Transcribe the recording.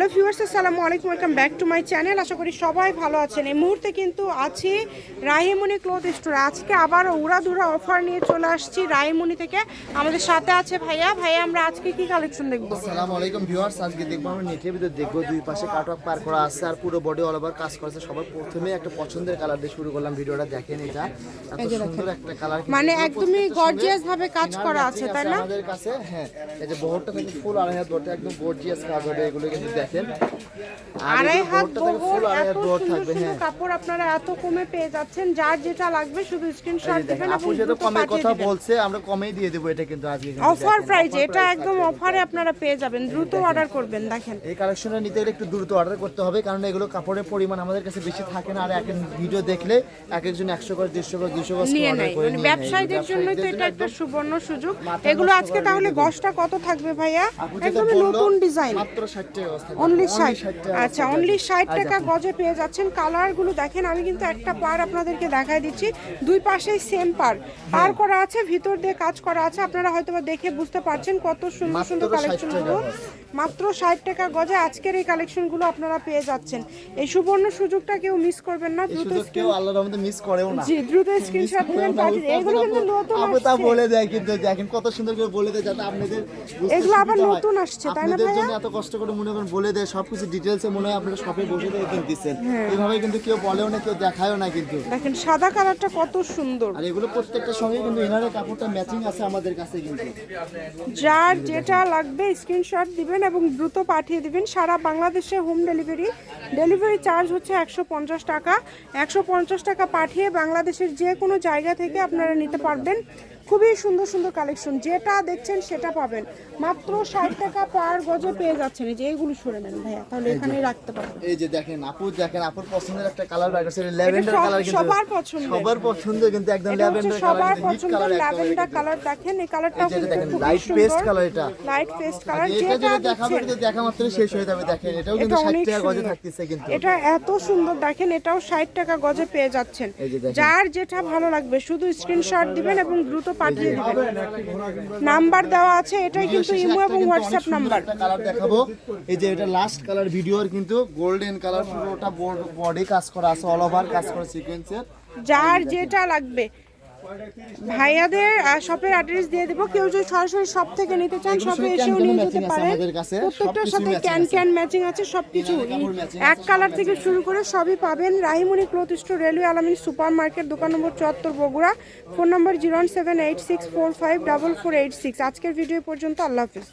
Hello viewers আসসালামু আলাইকুম welcome back to my channel আশা করি সবাই ভালো আছেন। এই মুহূর্তে কিন্তু আছি রাহিমণি ক্লোথ স্টোর আজকে আবার উড়াধুরা অফার নিয়ে চলে আসছি রাহিমণি থেকে। আমাদের সাথে আছে ভাইয়া। ভাইয়া আমরা আজকে কি কালেকশন দেখব? আসসালামু আলাইকুম ভিউয়ার্স আজকে দেখব আমরা নেটের ভিতরে দেখব। দুই পাশে কাটওয়ার্ক পার করা আছে আর পুরো বডি অল ওভার কাজ করেছে সবার প্রথমে একটা পছন্দের কালার দিয়ে শুরু করলাম ভিডিওটা দেখেন এটা। এত সুন্দর একটা কালার মানে একদমই গর্জিয়াস ভাবে কাজ করা আছে তাই না? আমাদের কাছে হ্যাঁ এই যে বহরটা থেকে ফুল আড়াই হাত বহরটা একদম গর্জিয়াস কাজ হবে এগুলো কিন্তু দেখেন। আর আড়াই হাত বহর এত সুন্দর সুন্দর হ্যাঁ। কাপড় আপনারা এত কমে পেয়ে যাচ্ছেন যার যেটা লাগবে শুধু স্ক্রিনশট দিবেন আপু দ্রুত কথা বলছে আমরা কমেই দিয়ে দেবো এটা কিন্তু আজকে অফার প্রাইস এটা একদম অফারে আপনারা পেয়ে যাবেন দ্রুত অর্ডার করবেন দেখেন। এই কালেকশনটা নিতে গেলে একটু দ্রুত অর্ডার করতে হবে কারণ এগুলো কাপড়ের পরিমাণ আমাদের কাছে বেশি থাকে না আর এক ভিডিও দেখলে এক একজন একশো করে দেড়শো করে দুশো করে নিয়ে নেয়। মানে ব্যবসায়ীদের জন্যই তো এটা একটা সুবর্ণ সুযোগ। এগুলো আজকে তাহলে গসটা কত থাকবে ভাইয়া? বলল, নতুন ডিজাইন মাত্র 60 টাকা। অনলি ষাট টাকা আচ্ছা অনলি ষাট আচ্ছা, টাকা গজে পেয়ে যাচ্ছেন। কালারগুলো দেখেন আমি কিন্তু একটা পার আপনাদেরকে দেখাই দিচ্ছি। দুই পাশেই সেম পার। হ্যাঁ। পার করা আছে ভিতর দিয়ে কাজ করা আছে। আপনারা হয়তো দেখে বুঝতে পারছেন কত সুন্দর সুন্দর 60 কালেকশনগুলো মাত্র ষাট টাকা গজে আজকের এই কালেকশনগুলো আপনারা পেয়ে যাচ্ছেন। এই সুবর্ণ সুযোগটা কেউ মিস করবেন না দ্রুত কেউ আল্লাহর রহমতে মিস করেও না। জি দ্রুত স্ক্রিনশট দিবেন পাঠিয়ে এগুলো কিন্তু নতুন আপু তা বলে দেয় কিন্তু দেখেন কত সুন্দর করে বলে দেয় যাতে আপনাদের এগুলো আবার নতুন আসছে, তাই না ভাইয়া? এত কষ্ট করে মনে করেন বলে দেয় সবকিছু ডিটেলসে মনে হয় আপনারা শপে বসে থেকে কিনতেছেন হ্যাঁ। এইভাবে কিন্তু কেউ বলেও না কেউ দেখায়ও না কিন্তু। দেখেন সাদা কালারটা কত সুন্দর। আর এগুলো প্রত্যেকটার সঙ্গে কিন্তু ইনারের কাপড়টা ম্যাচিং আছে আমাদের কাছে কিন্তু। যার যেটা লাগবে স্ক্রিনশট দিবেন এবং দ্রুত পাঠিয়ে দিবেন। সারা বাংলাদেশে হোম ডেলিভারি ডেলিভারি চার্জ হচ্ছে একশো পঞ্চাশ টাকা। একশো পঞ্চাশ টাকা পাঠিয়ে বাংলাদেশের যে কোনো জায়গা থেকে আপনারা নিতে পারবেন। খুবই সুন্দর সুন্দর কালেকশন যেটা দেখছেন সেটা পাবেন। মাত্র ষাট টাকা পার গজে পেয়ে যাচ্ছেন। এই যে এগুলো সরে নেন ভাইয়া তাহলে এখানে রাখতে পারবেন এই যে দেখেন আপু দেখেন আপুর পছন্দের একটা কালার বাইর করছে ল্যাভেন্ডার কালার কিন্তু সবার পছন্দের। সবার পছন্দ কিন্তু একদম এটা ল্যাভেন্ডার কালার হিট পছন্দের ল্যাভেন্ডার কালার দেখেন এই কালারটাও কিন্তু দেখেন, খুব light paste এটা। লাইট পেস্ট কালার যেটা যেটা দেখাবে দেখছেন দেখা মাত্র শেষ হয়ে যাবে দেখেন এটাও কিন্তু 60 টাকা গজে থাকতেছে কিন্তু। এটা এত সুন্দর দেখেন এটাও ষাট টাকা গজে পেয়ে যাচ্ছেন। যার যেটা ভালো লাগবে শুধু স্ক্রিনশট দিবেন এবং দ্রুত পাঠিয়ে দিবেন। নাম্বার দেওয়া আছে এটাই কিন্তু ইমো এবং হোয়াটসঅ্যাপ নাম্বার। কালার দেখাবো। এই যে এটা লাস্ট কালার ভিডিওর কিন্তু গোল্ডেন কালার পুরোটা বডি কাজ করা আছে অল ওভার কাজ করা সিকোয়েন্সের যার যেটা লাগবে। ভাইয়াদের শপের অ্যাড্রেস দিয়ে দেবো। কেউ যদি সরাসরি শপ থেকে নিতে চান শপে এসেও নিয়ে যেতে পারেন। আমাদের কাছে, প্রত্যেকটার সাথে ক্যান ক্যান ম্যাচিং আছে। কাপড় matching এক কালার থেকে শুরু করে সবই পাবেন। Rahimoni cloth store railway Alamin super market দোকান নম্বর চুয়াত্তর Bogura. Phone number zero seven eight six four five double four eight six আজকের ভিডিও পর্যন্ত আল্লাহ হাফিজ।